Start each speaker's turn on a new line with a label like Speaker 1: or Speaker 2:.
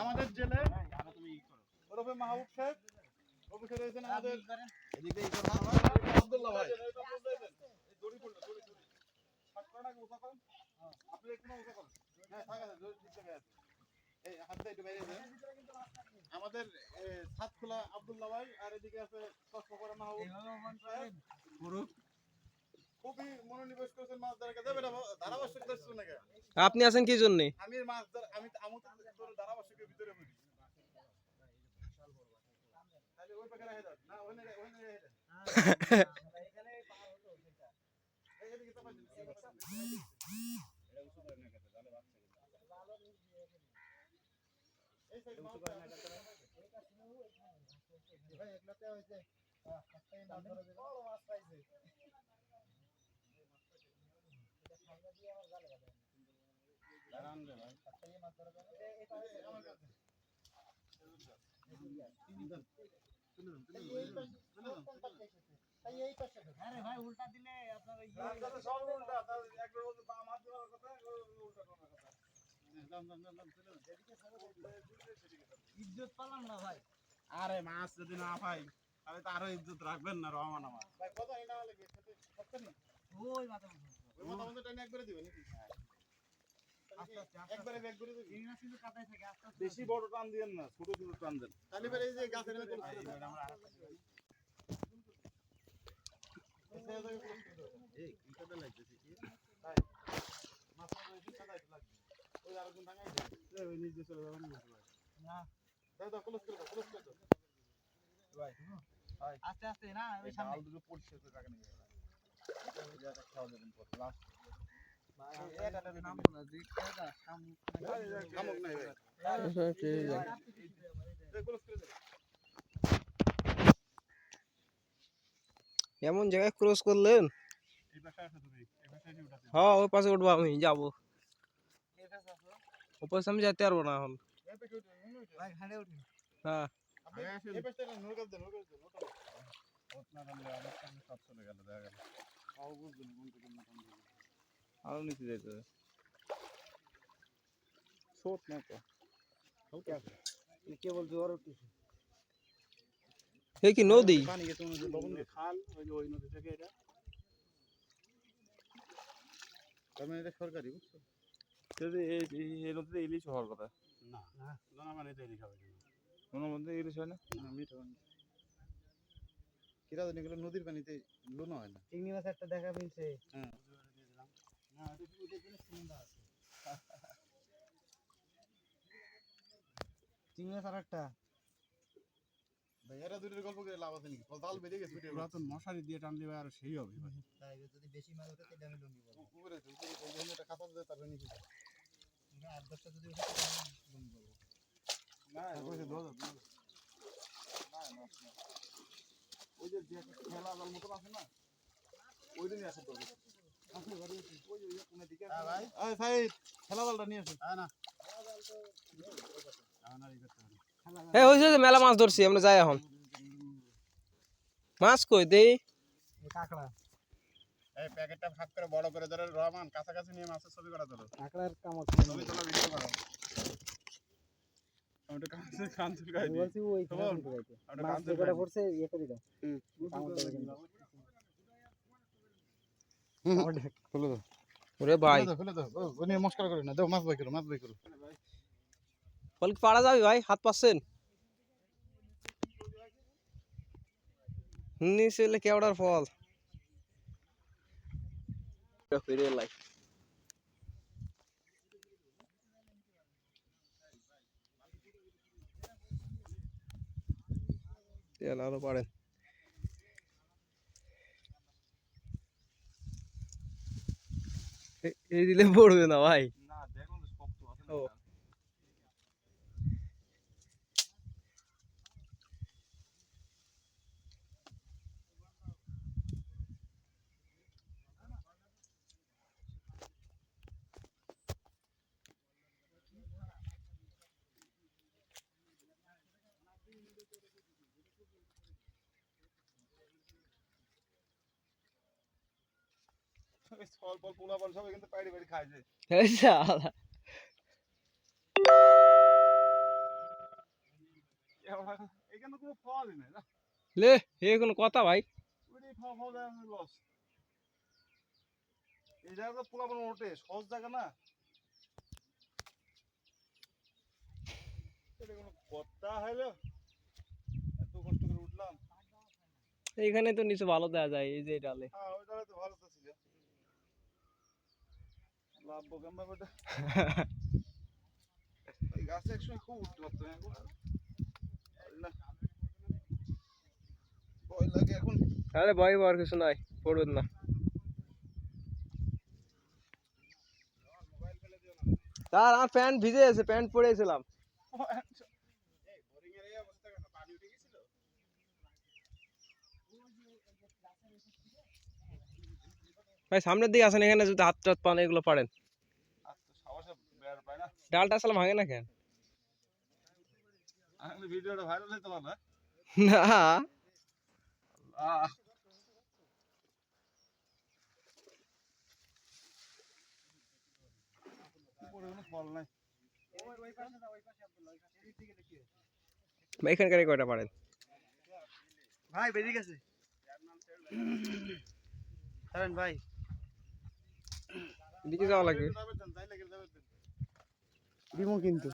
Speaker 1: আমাদের জেলে ওরফে মাহবুব সাহেব আমাদের আব্দুল্লাহ ভাই। আমাদের আব্দুল্লাহ ভাই, আর এদিকে আছে চশমা পরা মাহবুব সাহেব। খুবই মনোনিবেশ করেছেন মাছ ধরার
Speaker 2: আপনি আছেন কি জন্যে?
Speaker 1: আমি মাছ ধর আমি আমি তো তোর ধারাবাহিকের ভিতরে বলি। তাহলে ওই পাখে রেখে না ওখানে তো এই সাইড মাছ ভাই একলাতে হইছে বড় মাছ পাইছে
Speaker 3: ইজ্জত পালাম না ভাই
Speaker 4: আরে মাছ যদি না পাই তাহলে তো আরও ইজ্জত রাখবেন না রহমান আমার।
Speaker 1: ভাই কত না লাগে?
Speaker 3: ওই মাথা
Speaker 1: ওই মাথা একবারে দিবেন নাকি? একবারে ব্যাগ করে দিবেন
Speaker 3: এই কিন্তু কাটাই থাকে আস্তে আস্তে
Speaker 4: বেশি বড় টান দিয়েন না ছোট ছোট টান দেন।
Speaker 1: তাহলে এবার এই যে গাছের করে দেন। এই কিটা লাগতেছে কি লাগবে। ওই আরেকজন ভাঙাই
Speaker 4: এই ওই নিচে চলে যাবেন না
Speaker 3: না।
Speaker 1: দাও দাও ক্লোজ করে দাও ক্লোজ করে দাও।
Speaker 3: আস্তে আস্তে না ওই সামনে।
Speaker 4: আল পড়ছে তো এটা খাওয়া দেবেন পর লাস্ট
Speaker 2: এমন জায়গায় ক্রস করলেন? হ্যাঁ ওই পাশে উঠবো আমি, যাব। ওই পাশে আমি যেতে পারব না এখন। হ্যাঁ।
Speaker 4: আরও নিচে যাইতে হবে। ছোট না তো।
Speaker 3: কে বলছো ওর কিছু
Speaker 2: কি নদী?
Speaker 4: পানি গেছে লবণ খাল ওই ওই নদী থেকে এটা।
Speaker 1: মানে এটা সরকারি বুঝছ?
Speaker 4: এই নদীতে ইলিশ হওয়ার কথা।
Speaker 1: না।
Speaker 4: না না মানে ইলিশ হবে কোনো মধ্যে ইলিশ হয় না?
Speaker 1: না মিঠো কিরা জানি নদীর পানিতে লোনা হয় না?
Speaker 3: চিংড়ি মাছ একটা দেখা মিলছে।
Speaker 1: হ্যাঁ
Speaker 3: না ওটা কি ওটা কোনো সুন্দর আছে চিংড়ি
Speaker 1: এরা দুটোর গল্প করে লাভ আছে নাকি? গেছে
Speaker 4: পুরাতন মশারি দিয়ে টানলে ভাই আরও সেই হবে ভাই।
Speaker 3: তাই যদি বেশি মাছ ওঠে তাহলে আমি লুঙ্গি বলব
Speaker 1: উপরে আছে, উপরে আছে, ওই যে একটা কাপড় দিয়ে তারপরে নিচে যায়।
Speaker 3: আট দশটা যদি ওঠে তাহলে আমি লুঙ্গি বলব
Speaker 4: না
Speaker 1: ধোয়া ওই যে যে একটা খেলা জাল মতন আছে না ওই দিনই আছে তো আছে ঘরে আছে। ওই যে ওই যে কোণের দিকে আছে। এই সাইদ, খেলা জালটা নিয়ে আসেন
Speaker 4: না না। এই করতে হবে
Speaker 2: এ হয়েছে যে মেলা মাছ ধরছি আমরা যাই এখন। মাছ কই দেই?
Speaker 3: এই কাঁকড়া।
Speaker 4: এই প্যাকেটটা ভাগ করে বড় করে ধরে রহমান কাছাকাছি নিয়ে মাছের ছবি করা তোলো
Speaker 3: কাঁকড়ার কামড়।
Speaker 4: ছবি তোলা ভিডিও করো আমি কাছে কান চুলকাই দিই।
Speaker 3: বলছি ওই
Speaker 4: খবর?
Speaker 3: খেলা কিন্তু গাইতে
Speaker 4: আমি তো
Speaker 3: মাছ
Speaker 4: কান
Speaker 3: যে পড়ছে ইয়ে করে দাও
Speaker 4: হুম।
Speaker 1: খুলে দাও।
Speaker 2: ওরে ভাই।
Speaker 1: খুলে দাও খুলে দাও। ও, ও নিয়ে মস্কার করে না দাও মাছ বাই করো মাছ বাই করো।
Speaker 2: বল কি পারা ভাই? হাত পাচ্ছেন? নিচে এলে কেওড়ার ফল। ফিরে লাই তেল আরও পারেন এই দিলে পড়বে না ভাই
Speaker 4: না দেখুন তো শক্ত আছে না
Speaker 2: ও।
Speaker 4: পোলা কিন্তু পাইড়ি পাইড়ি
Speaker 2: এই শালা।
Speaker 4: এখানে কোনো ফলই নাই না।
Speaker 2: লে এ কোনো কথা ভাই।
Speaker 4: ওইটাই খাওয়া খাওয়া লস এই জায়গা পোলা পোলা ওঠে সহজ জায়গা না। এটা কোনো কথা এত কষ্ট করে উঠলাম।
Speaker 2: এইখানে তো নিচে ভালো দেওয়া যায় এই যে ডালে
Speaker 4: হ্যাঁ ওই জায়গায় তো ভালো তো ছিল লাভ বোকাম্বা ওটা এই গাছে একসময় খুব উঠতে পারতো এখন আর না। ভয়
Speaker 2: পাওয়ার কিছু নাই পড়বেন না। স্যার আমার প্যান্ট ভিজে আছে প্যান্ট পরেছিলাম ভাই সামনের দিকে আসেন এখানে যদি হাত টাত পান এগুলো পারেন
Speaker 4: আর তো সাহসে বের পায় না
Speaker 2: ডালটা আসলে ভাঙে না কেন?
Speaker 4: আমি ভিডিওটা ভাইরাল হইতে পারবে
Speaker 2: না? এখানকার কয়টা পারেন?
Speaker 3: ভাই বেরিয়ে গেছে। ভাই।
Speaker 2: দিকে যাওয়া লাগে
Speaker 4: যাবে যাইলে গেলে যাবে
Speaker 3: দিমু কিন্তু।